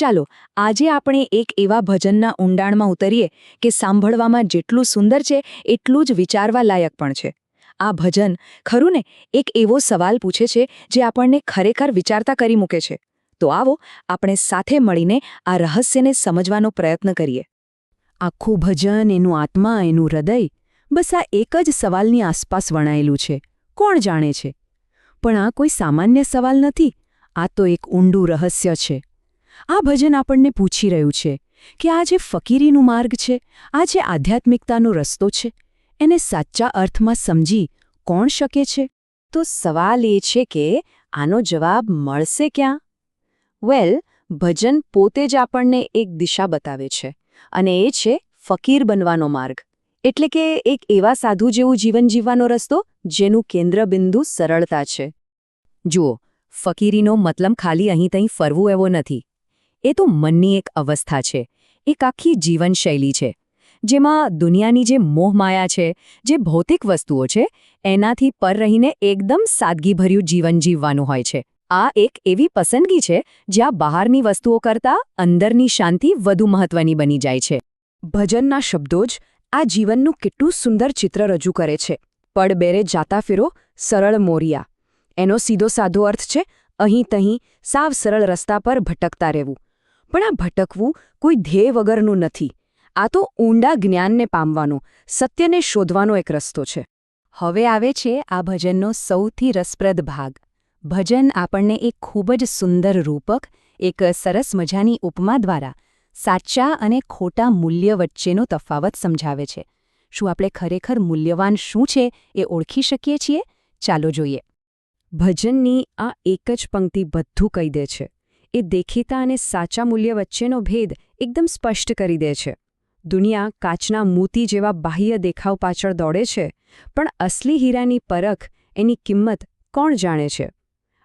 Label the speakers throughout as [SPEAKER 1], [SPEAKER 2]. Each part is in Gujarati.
[SPEAKER 1] ચાલો, આજે આપણે એક એવા ભજનના ઊંડાણમાં ઉતરીએ કે સાંભળવામાં જેટલું સુંદર છે, એટલું જ વિચારવા લાયક પણ છે. આ ભજન, ખરું ને? એક એવો સવાલ પૂછે છે, જે આપણને ખરેખર વિચારતા કરી મૂકે છે. તો આવો, આપણે સાથે મળીને આ રહસ્યને સમજવાનો પ્રયત્ન કરીએ. આખું ભજન, એનું આત્મા, એનું હૃદય, બસ આ એક જ સવાલની આસપાસ વણાયેલું છે. કોણ જાણે છે? પણ આ કોઈ સામાન્ય સવાલ નથી. આ તો એક ઊંડું રહસ્ય છે. આ ભજન આપણને પૂછી રહ્યું છે કે આ જે ફકીરીનું માર્ગ છે, આ જે આધ્યાત્મિકતાનો રસ્તો છે, એને સાચા અર્થમાં સમજી કોણ શકે છે? તો સવાલ એ છે કે આનો જવાબ મળશે ક્યાં? વેલ, ભજન પોતે જ આપણને એક દિશા બતાવે છે અને એ છે ફકીર બનવાનો માર્ગ. એટલે કે એક એવા સાધુ જેવું જીવન જીવવાનો રસ્તો જેનું કેન્દ્રબિંદુ સરળતા છે. જુઓ, ફકીરીનો મતલબ ખાલી અહીં તહીં ફરવું એવો નથી. એ તો મનની એક અવસ્થા છે. એક આખી જીવનશૈલી છે. જેમાં દુનિયાની જે મોહમાયા છે, જે ભૌતિક વસ્તુઓ છે, એનાથી પર રહીને એકદમ સાદગીભર્યું જીવન જીવવાનું હોય છે. આ એક એવી પસંદગી છે, જ્યાં બહારની વસ્તુઓ કરતાં અંદરની શાંતિ વધુ મહત્વની બની જાય છે. ભજનના શબ્દો જ આ જીવનનું કેટલું સુંદર ચિત્ર રજૂ કરે છે. પડબેરે જાતા ફેરો સરળ મોરિયા. એનો સીધો સાધો અર્થ છે, અહીં તહીં સાવ સરળ રસ્તા પર ભટકતા રહેવું. પણ આ ભટકવું કોઈ ધ્યેય વગરનું નથી. આ તો ઊંડા જ્ઞાનને પામવાનો, સત્યને શોધવાનો એક રસ્તો છે. હવે આવે છે આ ભજનનો સૌથી રસપ્રદ ભાગ. ભજન આપણને એક ખૂબ જ સુંદર રૂપક, એક સરસ મજાની ઉપમા દ્વારા સાચા અને ખોટા મૂલ્ય વચ્ચેનો તફાવત સમજાવે છે. શું આપણે ખરેખર મૂલ્યવાન શું છે એ ઓળખી શકીએ છીએ? ચાલો જોઈએ. ભજનની આ એક જ પંક્તિ બધું કહી દે છે. એ દેખીતા અને સાચા મૂલ્ય વચ્ચેનો ભેદ એકદમ સ્પષ્ટ કરી દે છે. દુનિયા કાચના મોતી જેવા બાહ્ય દેખાવ પાછળ દોડે છે, પણ અસલી હીરાની પરખ એની કિંમત કોણ જાણે છે?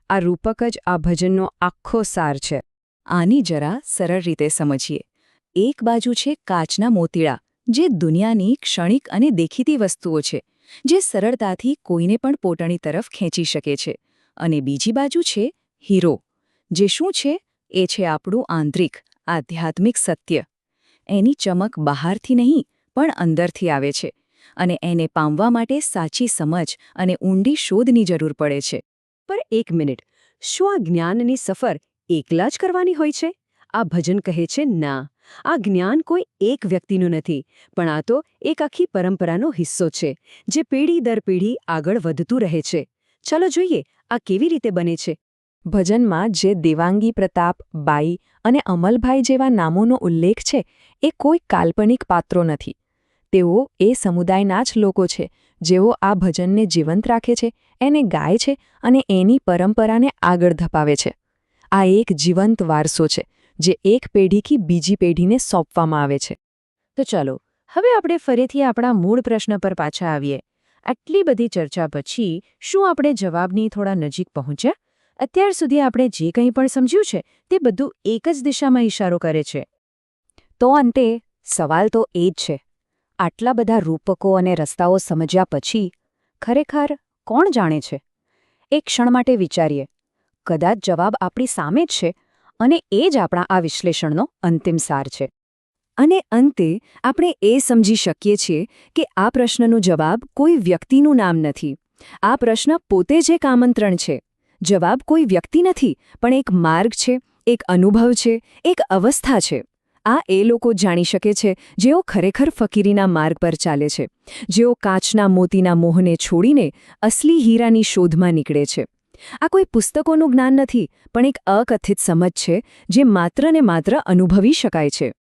[SPEAKER 1] આ રૂપક જ આ ભજનનો આખો સાર છે. આની જરા સરળ રીતે સમજીએ. એક બાજુ છે કાચના મોતીડા, જે દુનિયાની ક્ષણિક અને દેખીતી વસ્તુઓ છે, જે સરળતાથી કોઈને પણ પોતાની તરફ ખેંચી શકે છે. અને બીજી બાજુ છે હીરો. જે શું છે? એ છે આપણું આંતરિક, આધ્યાત્મિક સત્ય. એની ચમક બહારથી નહીં, પણ અંદરથી આવે છે. અને એને પામવા માટે સાચી સમજ અને ઊંડી શોધની જરૂર પડે છે. પર એક મિનિટ, શું આ જ્ઞાનની સફર એકલા જ કરવાની હોય છે? આ ભજન કહે છે, ના, આ જ્ઞાન કોઈ એક વ્યક્તિનું નથી, પણ આ તો એક આખી પરંપરાનો હિસ્સો છે, જે પેઢી દર પેઢી આગળ વધતું રહે છે. ચાલો જોઈએ, આ કેવી રીતે બને છે? ભજનમાં જે દેવાંગી પ્રતાપ, બાઈ અને અમલભાઈ જેવા નામોનો ઉલ્લેખ છે, એ કોઈ કાલ્પનિક પાત્રો નથી. તેઓ એ સમુદાયના જ લોકો છે, જેઓ આ ભજનને જીવંત રાખે છે, એને ગાય છે અને એની પરંપરાને આગળ ધપાવે છે. આ એક જીવંત વારસો છે, જે એક પેઢીથી બીજી પેઢીને સોંપવામાં આવે છે. તો ચાલો, હવે આપણે ફરીથી આપણા મૂળ પ્રશ્ન પર પાછા આવીએ. આટલી બધી ચર્ચા પછી શું આપણે જવાબની થોડા નજીક પહોંચ્યા? અત્યાર સુધી આપણે જે કંઈ પણ સમજ્યું છે, તે બધું એક જ દિશામાં ઇશારો કરે છે. તો અંતે, સવાલ તો એ જ છે. આટલા બધા રૂપકો અને રસ્તાઓ સમજ્યા પછી, ખરેખર કોણ જાણે છે? એક ક્ષણ માટે વિચારીએ. કદાચ જવાબ આપણી સામે જ છે અને એ જ આપણા આ વિશ્લેષણનો અંતિમ સાર છે. અને અંતે, આપણે એ સમજી શકીએ છીએ કે આ પ્રશ્નનો જવાબ કોઈ વ્યક્તિનું નામ નથી. આ પ્રશ્ન પોતે જ એક આમંત્રણ છે. જવાબ કોઈ વ્યક્તિ નથી, પણ એક માર્ગ છે, એક અનુભવ છે, એક અવસ્થા છે. આ એ લોકો જાણી શકે છે, જેઓ ખરેખર ફકીરીના માર્ગ પર ચાલે છે. જેઓ કાચના મોતીના મોહને છોડીને અસલી હીરાની શોધમાં નીકળે છે. આ કોઈ પુસ્તકોનું જ્ઞાન નથી, પણ એક અકથિત સમજ છે, જે માત્ર ને માત્ર અનુભવી શકાય છે.